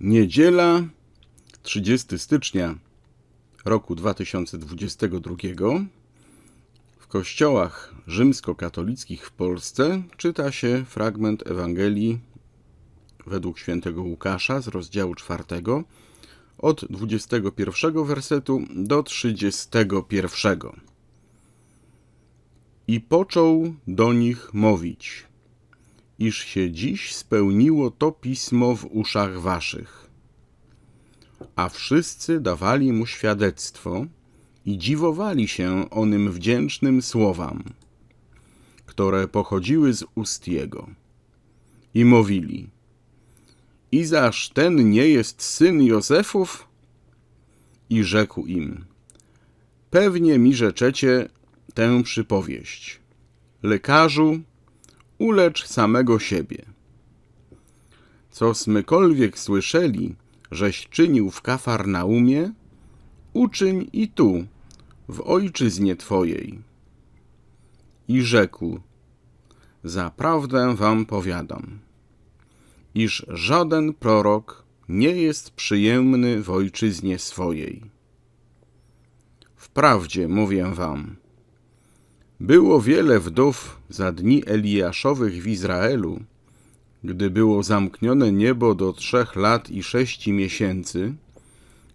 Niedziela 30 stycznia roku 2022 w kościołach rzymskokatolickich w Polsce czyta się fragment Ewangelii według świętego Łukasza z rozdziału 4 od 21 wersetu do 31. I począł do nich mówić, iż się dziś spełniło to pismo w uszach waszych. A wszyscy dawali mu świadectwo i dziwowali się onym wdzięcznym słowam, które pochodziły z ust jego. I mówili, Izaż ten nie jest syn Józefów? I rzekł im, Pewnie mi rzeczecie tę przypowieść. Lekarzu, ulecz samego siebie. Co smykolwiek słyszeli, żeś czynił w Kafarnaumie, uczyń i tu, w ojczyznie Twojej. I rzekł, zaprawdę wam powiadam, iż żaden prorok nie jest przyjemny w ojczyznie swojej. Wprawdzie mówię wam, było wiele wdów za dni Eliaszowych w Izraelu, gdy było zamknione niebo do trzech lat i sześci miesięcy,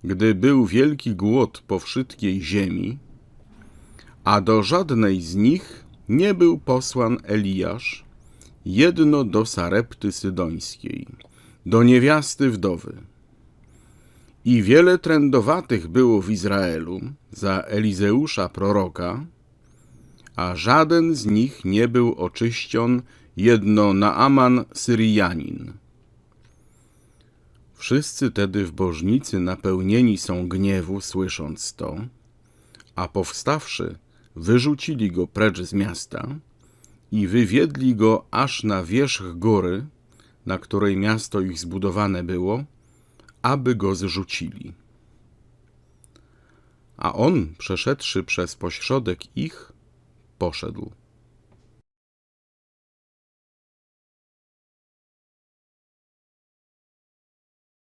gdy był wielki głód po wszystkiej ziemi, a do żadnej z nich nie był posłan Eliasz, jedno do Sarepty Sydońskiej, do niewiasty wdowy. I wiele trędowatych było w Izraelu za Elizeusza proroka, a żaden z nich nie był oczyścion, jedno Naaman Syrianin. Wszyscy tedy wbożnicy napełnieni są gniewu, słysząc to, a powstawszy, wyrzucili go precz z miasta i wywiedli go aż na wierzch góry, na której miasto ich zbudowane było, aby go zrzucili. A on, przeszedłszy przez pośrodek ich, poszedł.